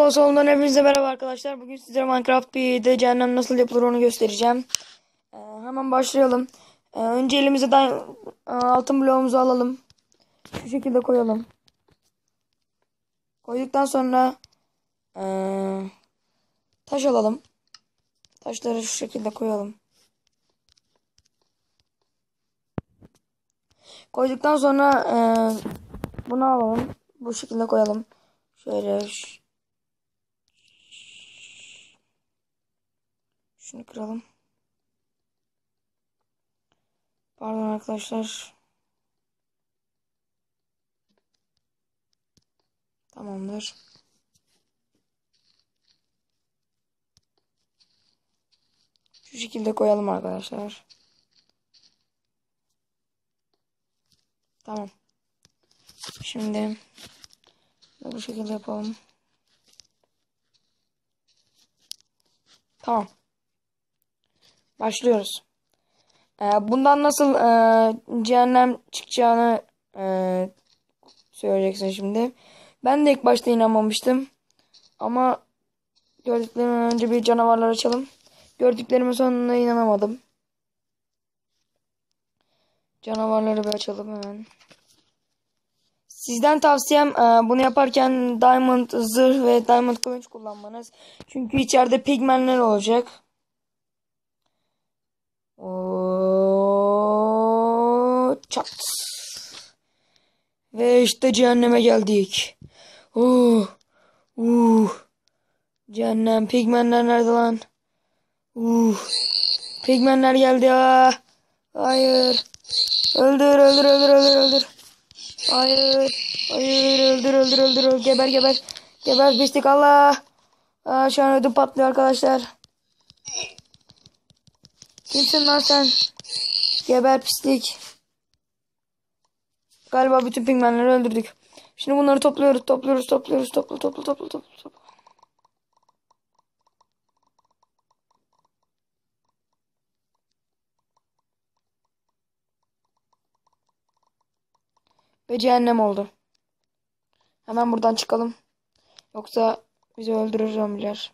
Konsolundan hepinize merhaba arkadaşlar. Bugün sizlere Minecraft PvE'de cehennem nasıl yapılır onu göstereceğim. Ee, hemen başlayalım. Ee, önce elimize altın bloğumuzu alalım. Şu şekilde koyalım. Koyduktan sonra ee, taş alalım. Taşları şu şekilde koyalım. Koyduktan sonra ee, bunu alalım. Bu şekilde koyalım. Şöyle şunu kıralım. Pardon arkadaşlar. Tamamdır. Şu şekilde koyalım arkadaşlar. Tamam. Şimdi bu şekilde yapalım. Tamam. Başlıyoruz. Ee, bundan nasıl e, cehennem çıkacağını e, söyleyeceksin şimdi. Ben de ilk başta inanmamıştım. Ama gördüklerimden önce bir canavarlar açalım. Gördüklerime sonunda inanamadım. Canavarları bir açalım hemen. Sizden tavsiyem e, bunu yaparken diamond zırh ve diamond kılıç kullanmanız. Çünkü içeride pigmenler olacak. Çat. Ve işte cehenneme geldik. Uh, uh. Cehennem pigmenler nerede lan? Uh. Pigmenler geldi ya. Hayır. Öldür öldür öldür öldür öldür. Hayır. Hayır öldür öldür öldür. öldür. Geber geber. Geber pislik Allah. Aa, şu an ödüm patlıyor arkadaşlar. Kimsin lan sen? Geber pislik. Galiba bütün pigmenleri öldürdük. Şimdi bunları topluyoruz, topluyoruz, topluyoruz, topla, topla, topla, topla, topla. Ve cehennem oldu. Hemen buradan çıkalım. Yoksa bizi öldürür zombiler.